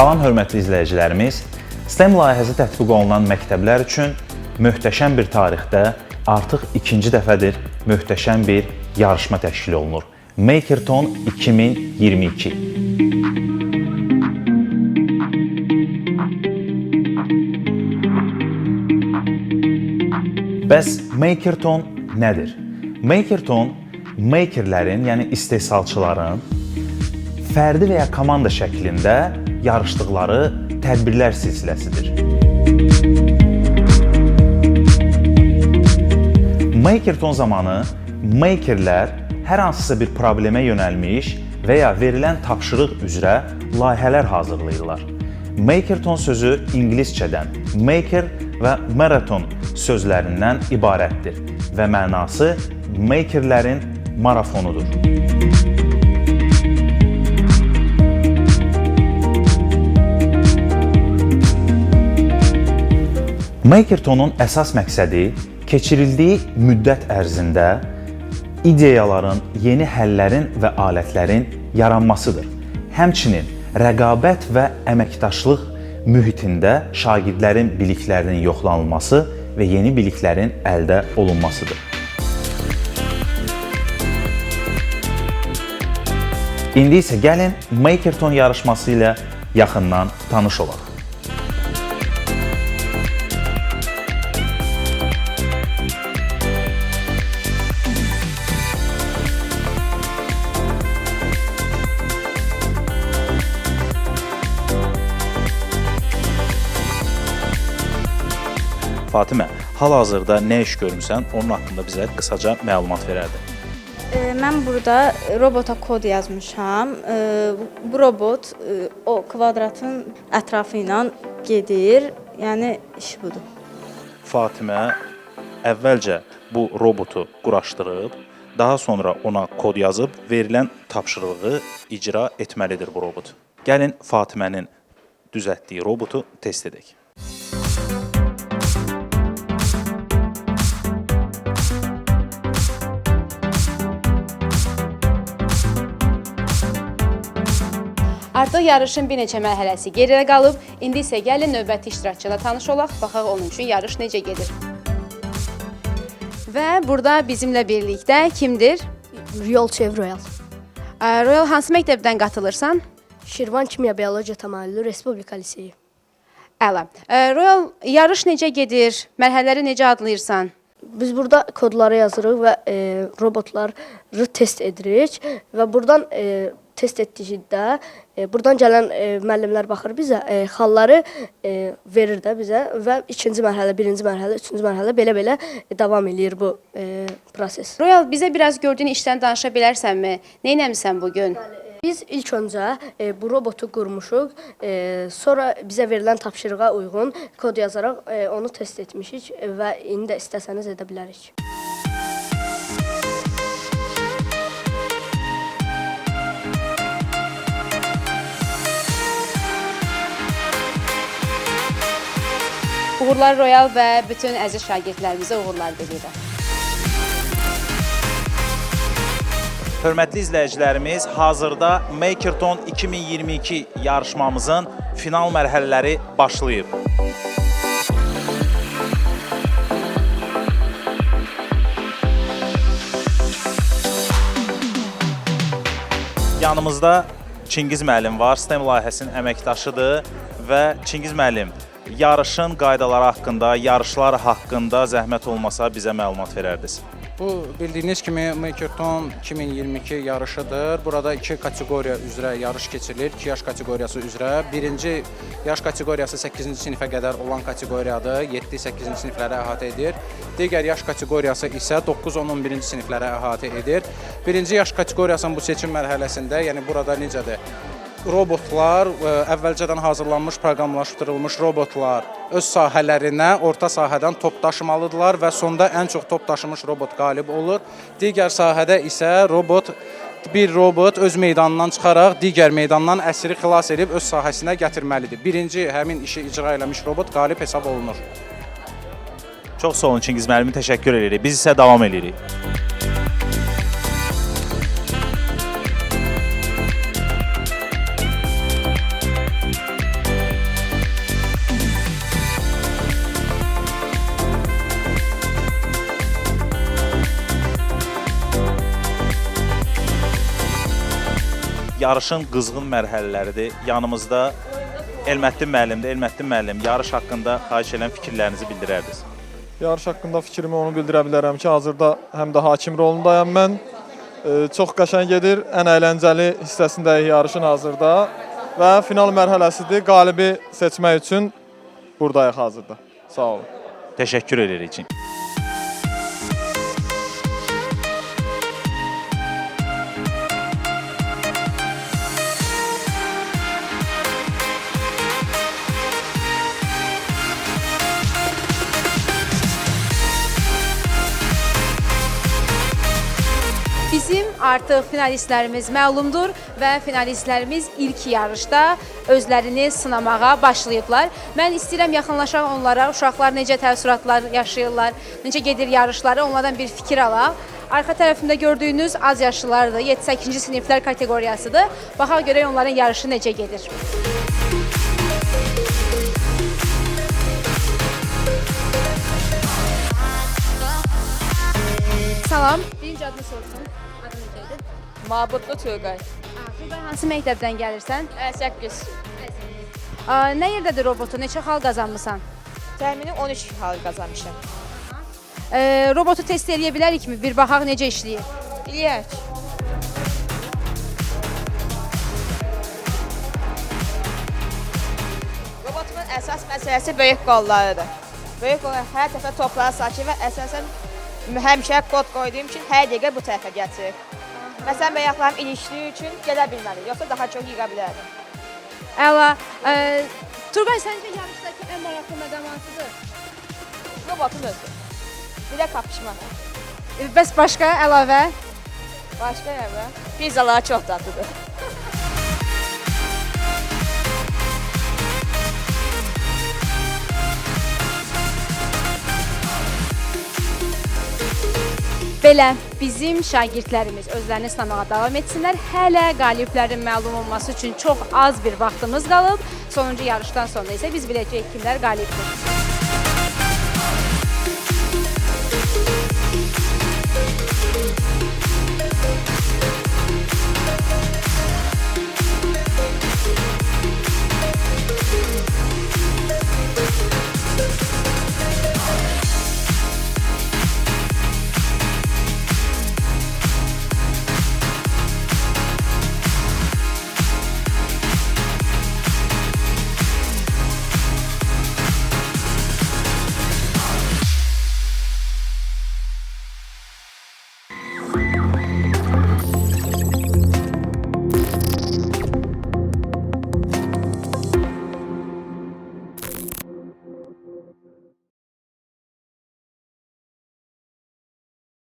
Salam hörmətli izləyicilərimiz. STEM layihəsi tətbiq olunan məktəblər üçün möhtəşəm bir tarixdə artıq ikinci dəfədir möhtəşəm bir yarışma təşkil olunur. Makerton 2022. Bəs Makerton nədir? Makerton makerlərin, yəni istehsalçıların fərdi və ya komanda şəklində yarışdıqları tədbirlər silsiləsidir. Makerton zamanı makerlər hər hansısa bir problemə yönəlmiş və ya verilən tapşırıq üzrə layihələr hazırlayırlar. Makerton sözü ingiliscədən maker və maraton sözlərindən ibarətdir və mənası makerlərin marafonudur. Makertonun əsas məqsədi keçirildiyi müddət ərzində ideyaların, yeni həllərin və alətlərin yaranmasıdır. Həmçinin rəqabət və əməkdaşlıq mühitində şagirdlərin biliklərinin yoxlanılması və yeni biliklərin əldə olunmasıdır. İndi isə gəlin Makerton yarışması ilə yaxından tanış olaq. Fatimə, hal-hazırda nə iş görmüsən? Onun haqqında bizə qısaca məlumat verərdin. E, Mən burada robota kod yazmışam. E, Bu robot e, o kvadratın ətrafı ilə gedir. Yəni iş budur. Fatimə əvvəlcə bu robotu quraşdırıb, daha sonra ona kod yazıb verilən tapşırığı icra etməlidir bu robot. Gəlin Fatimənin düzəltdiyi robotu test edək. Artıq yarışın bir neçə mərhələsi geridə qalıb. İndi isə gəlin növbəti iştirakçıyla tanış olaq, baxaq onun üçün yarış necə gedir. Və burada bizimlə birlikdə kimdir? Chevrolet. Ə, Royal hansı məktəbdən qatılırsan? Şirvan Kimya Biologiya təməllülü Respublika liseyi. Əla. Royal yarış necə gedir? Mərhələləri necə adlayırsan? Biz burada kodları yazırıq və e, robotları test edirik və buradan e, test etdikdə e, buradan gələn e, müəllimlər baxır bizə, e, xalları e, verir də bizə və ikinci mərhələ, birinci mərhələ, üçüncü mərhələ belə-belə e, davam eləyir bu e, proses. Royal bizə biraz gördüyün işdən danışa bilərsənmi? Nə etmisən bu gün? Biz ilk öncə e, bu robotu qurmuşuq. E, sonra bizə verilən tapşırığa uyğun kod yazaraq e, onu test etmişik və indi də istəsəniz edə bilərik. Uğurlar Royal və bütün əziz şagirdlərimizə uğurlar diləyirəm. Hörmətli izləyicilərimiz, hazırda Makerton 2022 yarışmamızın final mərhələləri başlayıb. Yanımızda Çingiz müəllim var, STEM layihəsinin əməkdaşıdır və Çingiz müəllim yarışın qaydaları haqqında, yarışlar haqqında zəhmət olmasa bizə məlumat verərdiniz. Bu bildiyiniz kimi Makerton 2022 yarışıdır. Burada iki kateqoriya üzrə yarış keçirilir. 2 yaş kateqoriyası üzrə. Birinci yaş kateqoriyası 8-ci sinifə qədər olan kateqoriyadır. 7-8-ci sinifləri əhatə edir. Digər yaş kateqoriyası isə 9-10-11-ci sinifləri əhatə edir. Birinci yaş kateqoriyasının bu seçim mərhələsində, yəni burada necədir? Robotlar, ə, əvvəlcədən hazırlanmış, proqramlaşdırılmış robotlar öz sahələrinə orta sahədən top daşımalıdırlar və sonda ən çox top daşımış robot qalib olur. Digər sahədə isə robot bir robot öz meydanından çıxaraq digər meydandan əsiri xilas edib öz sahəsinə gətirməlidir. Birinci həmin işi icra eləmiş robot qalib hesab olunur. Çox sağ olun Çingiz müəllim, təşəkkür edirik. Biz isə davam edirik. Yarışın qızğın mərhələləridir. Yanımızda Elməddin müəllimdir. Elməddin müəllim, yarış haqqında xahiş edən fikirlərinizi bildirərdiniz. Yarış haqqında fikrimi onu bildirə bilərəm ki, hazırda həm də hakim rolundayam mən. E, çox qəşəng gedir. Ən əyləncəli hissəsindəyik yarışın hazırda və final mərhələsidir. Qalibi seçmək üçün burdayıq hazırda. Sağ olun. Təşəkkür edirik. Bizim artıq finalistlərimiz məlumdur və finalistlərimiz ilk yarışda özlərini sınamağa başlayıblar. Mən istəyirəm yaxınlaşaq onlara, uşaqlar necə təəssüratlar yaşayırlar, necə gedir yarışları, onlardan bir fikir alaq. Arxa tərəfimdə gördüyünüz az yaşlılardır, 7-8-ci siniflər kateqoriyasıdır. Baxaq görək onların yarışı necə gedir. Salam. Birinci adını sorsun. Mabudlu Turqay. Turqay hansı məktəbdən gəlirsən? 8. Aa, Nə yerdədir robotu? Neçə xal qazanmısan? Təxmini 13 hal qazanmışam. Ee, robotu test eləyə bilərikmi? Bir baxaq necə işləyir. İliyək. Robotumun əsas məsələsi böyük qollarıdır. Böyük qollar hər dəfə topları saçır və əsasən həmişə kod qoyduğum üçün hər dəqiqə bu tərəfə gətirir. Məsələn, bayaqlarım ilişdiyi üçün gedə bilmədi, yoxsa daha çox yığa bilərdim. Əla. Ee, Turqay səncə yarışdakı ən maraqlı məqam hansıdır? Robotun özü. Bir də qapışma. Ee, Bəs başqa əlavə? Başqa yerdə pizzalar çox dadlıdır. Belə bizim şagirdlərimiz özlərini sınamağa davam etsinlər. Hələ qaliblərin məlum olması üçün çox az bir vaxtımız qalıb. Sonuncu yarışdan sonra isə biz biləcəyik kimlər qalibdir.